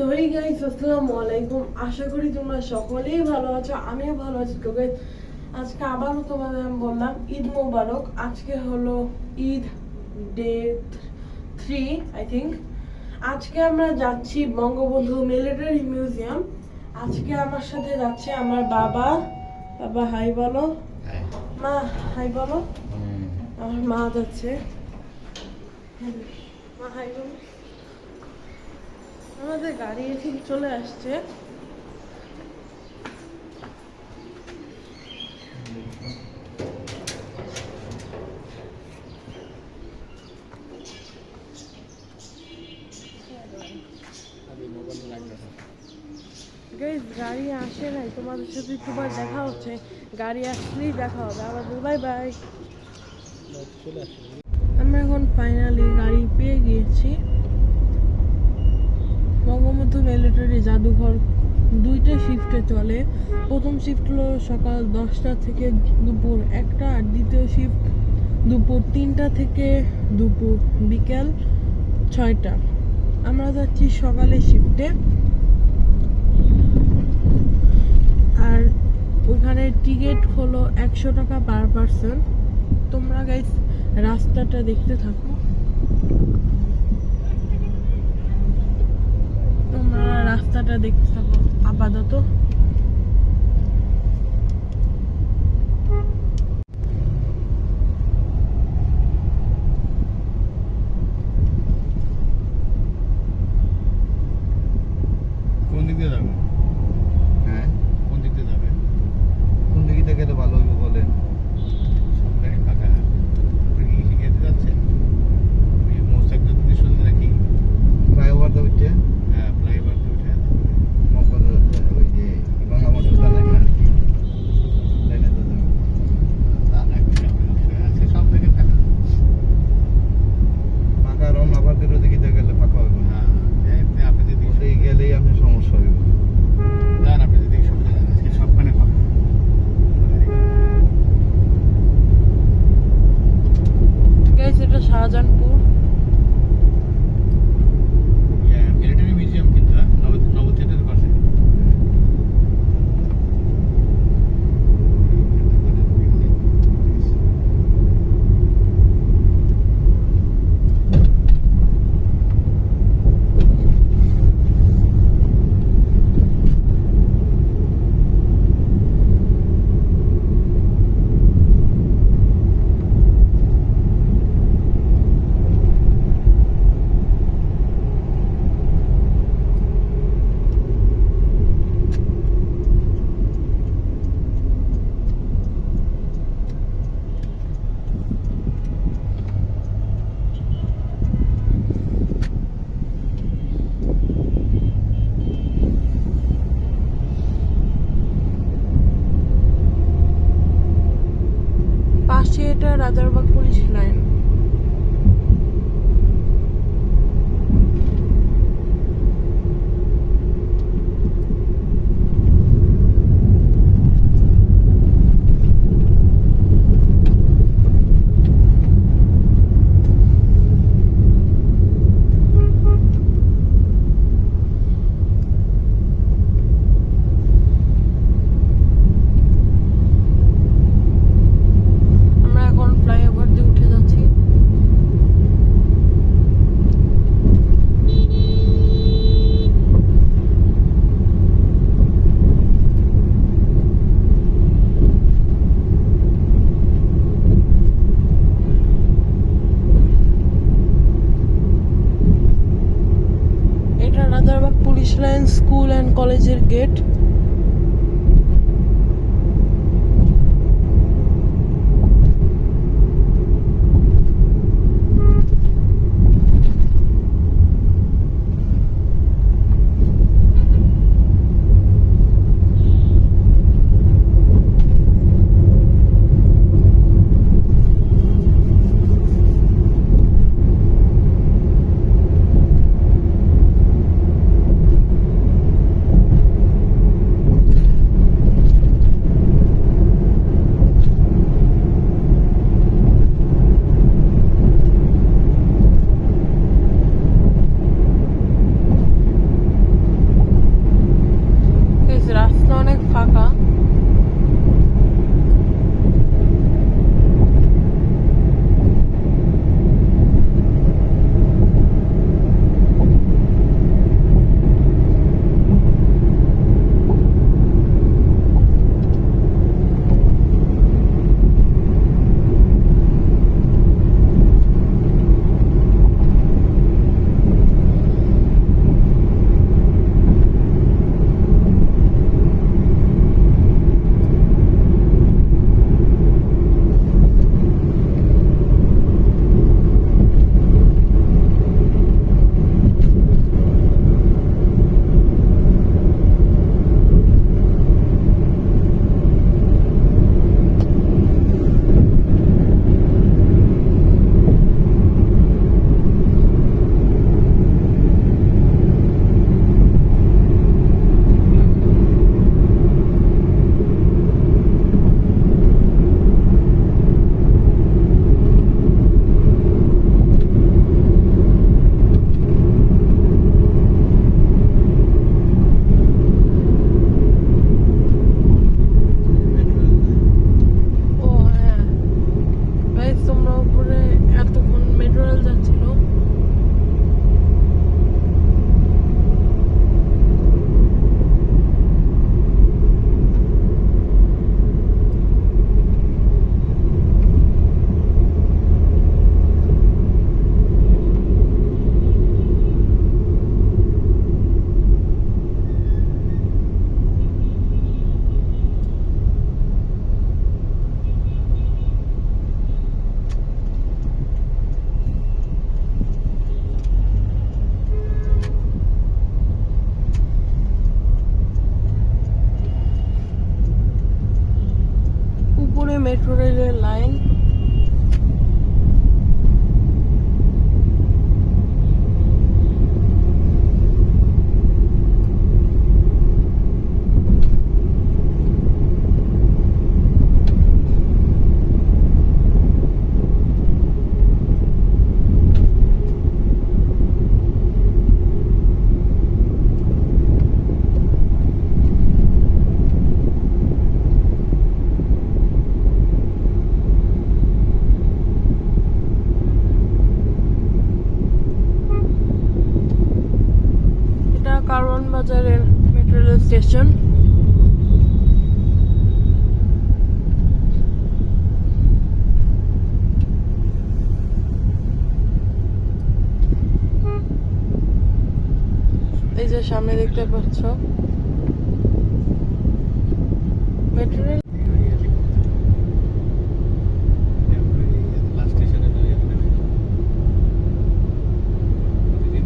So এই guys আসসালামু আলাইকুম। আশা করি তোমরা সকলেই ভালো আছো আমিও ভালো আছি। তো guys, আজকে আবারও তোমাদের আমি বললাম ঈদ মোবারক। আজকে হলো Eid day three I think আজকে আমরা যাচ্ছি বঙ্গবন্ধু মিলিটারি মিউজিয়াম আজকে আমার সাথে যাচ্ছে আমার বাবা। বাবা হাই বলো। মা হাই বলো। আমার মা যাচ্ছে। মা হাই বলো। আমাদের গাড়ি ঠিক চলে আসছে। গাড়ি আসে নাই তোমাদের সাথে একটুবার দেখা হচ্ছে। গাড়ি আসলেই দেখা হবে। আমাদের বাই বাই। আমরা এখন ফাইনালি গাড়ি পেয়ে গিয়েছি। বঙ্গবন্ধু মিলিটারি জাদুঘর দুইটা শিফটে চলে। প্রথম শিফট হলো সকাল দশটা থেকে দুপুর একটা আর দ্বিতীয় শিফট দুপুর তিনটা থেকে দুপুর বিকেল ছয়টা। আমরা যাচ্ছি সকালের শিফটে আর ওখানে টিকিট হলো একশো টাকা পার পারসন তোমরা গাইস রাস্তাটা দেখতে থাকো তোমরা রাস্তাটা দেখতে থাকো আপাতত। Rajarbagh police line school and কলেজের গেট এই যে সামনে দেখতে পাচ্ছ। মেট্রো রেল লাস্ট স্টেশনে প্রতিদিন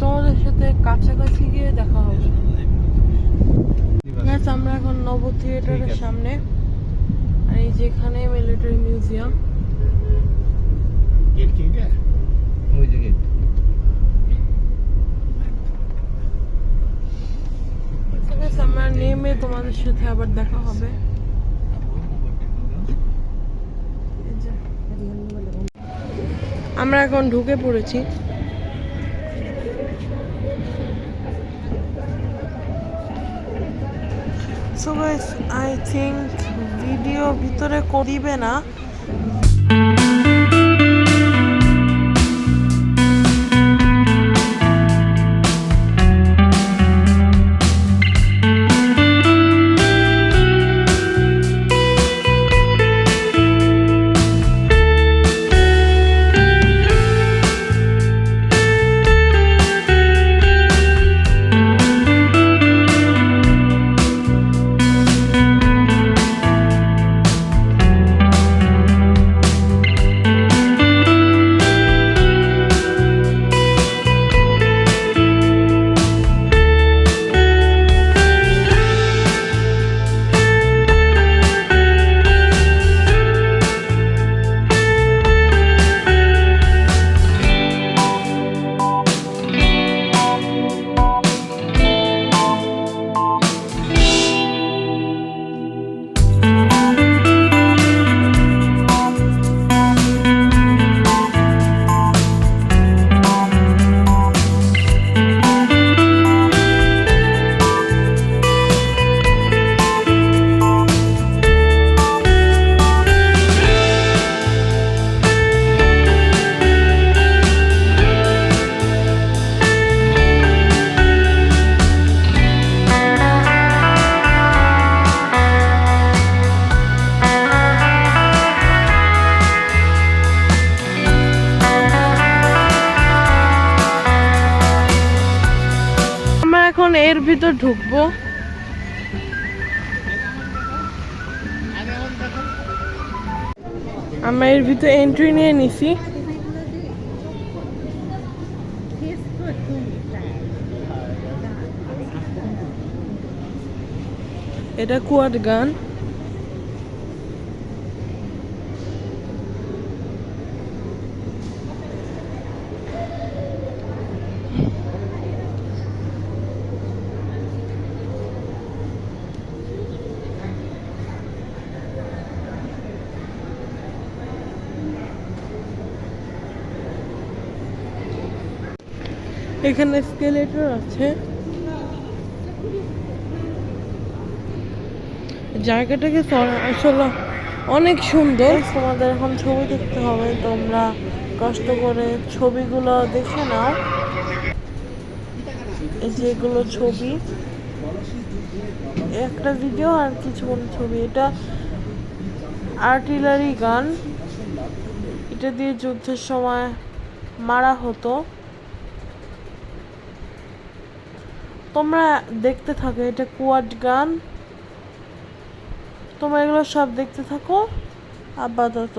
তোমাদের সাথে কাছাকাছি গিয়ে দেখা হবে Guys, আমরা এখন নব থিয়েটারের সামনে আর এই যেখানে মিলিটারি মিউজিয়াম গেট কি ওই যে গেট আমরা নেমে তোমাদের সাথে আবার দেখা হবে। আমরা এখন ঢুকে পড়েছি। So guys I think video ভিতরে করিবে না। এর ভিতর ঢুকবো। আমরা এর ভিতর এন্ট্রি নিয়ে নিছি। এটা কুয়াট গান। এখানে স্কেলেটর আছে। জায়গাটাকে আসলে অনেক সুন্দর। তোমাদের এখন ছবি দেখতে হবে, তোমরা কষ্ট করে ছবিগুলো দেখে নাও। যেগুলো ছবি। একটা ভিডিও আর কিছু ছবি। এটা আর্টিলারি গান এটা দিয়ে যুদ্ধের সময় মারা হতো। তোমরা দেখতে থাকো এটা কোয়াড গান তোমরা এগুলো সব দেখতে থাকো আপাতত।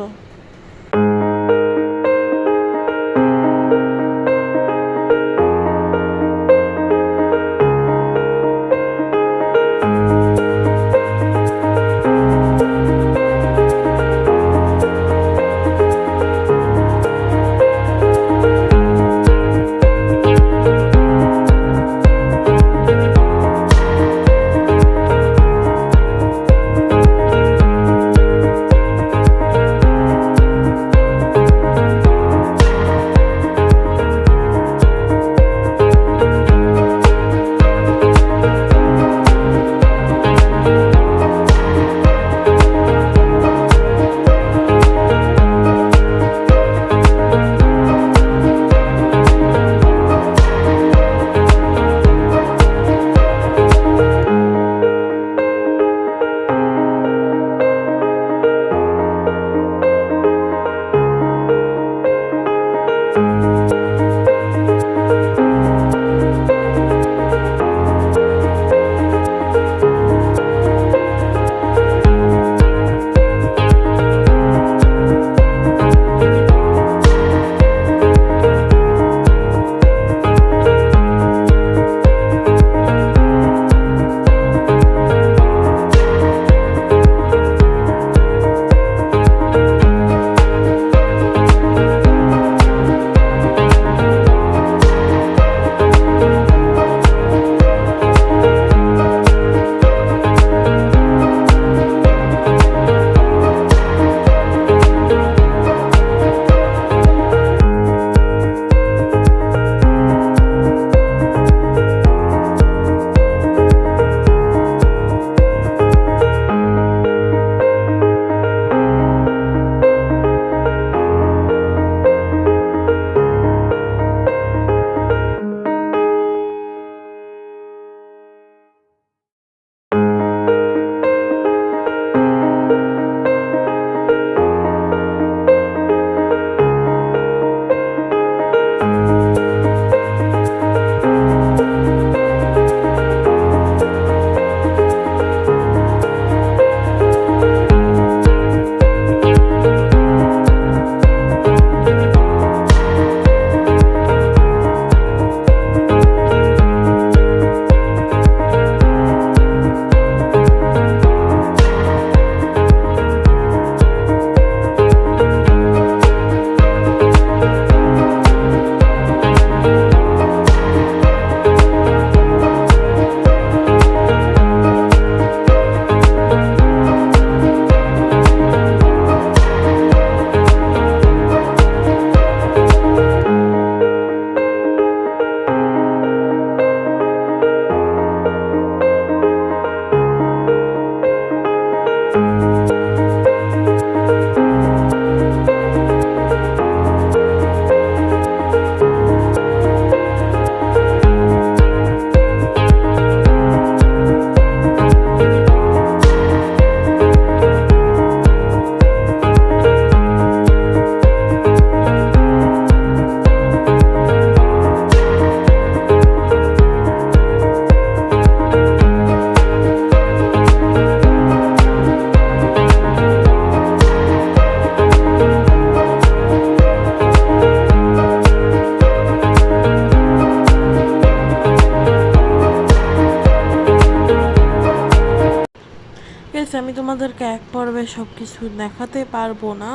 আমি তোমাদেরকে এক পর্বে সব কিছু দেখাতে পারব না।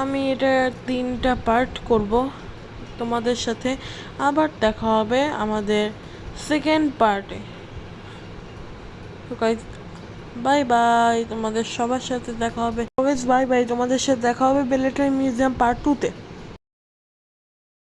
আমি এটা তিনটা পার্ট করব। তোমাদের সাথে আবার দেখা হবে আমাদের সেকেন্ড পার্টে বাই বাই তোমাদের সবার সাথে দেখা হবে। বাই বাই তোমাদের সাথে দেখা হবে বেলেটরি মিউজিয়াম পার্ট টুতে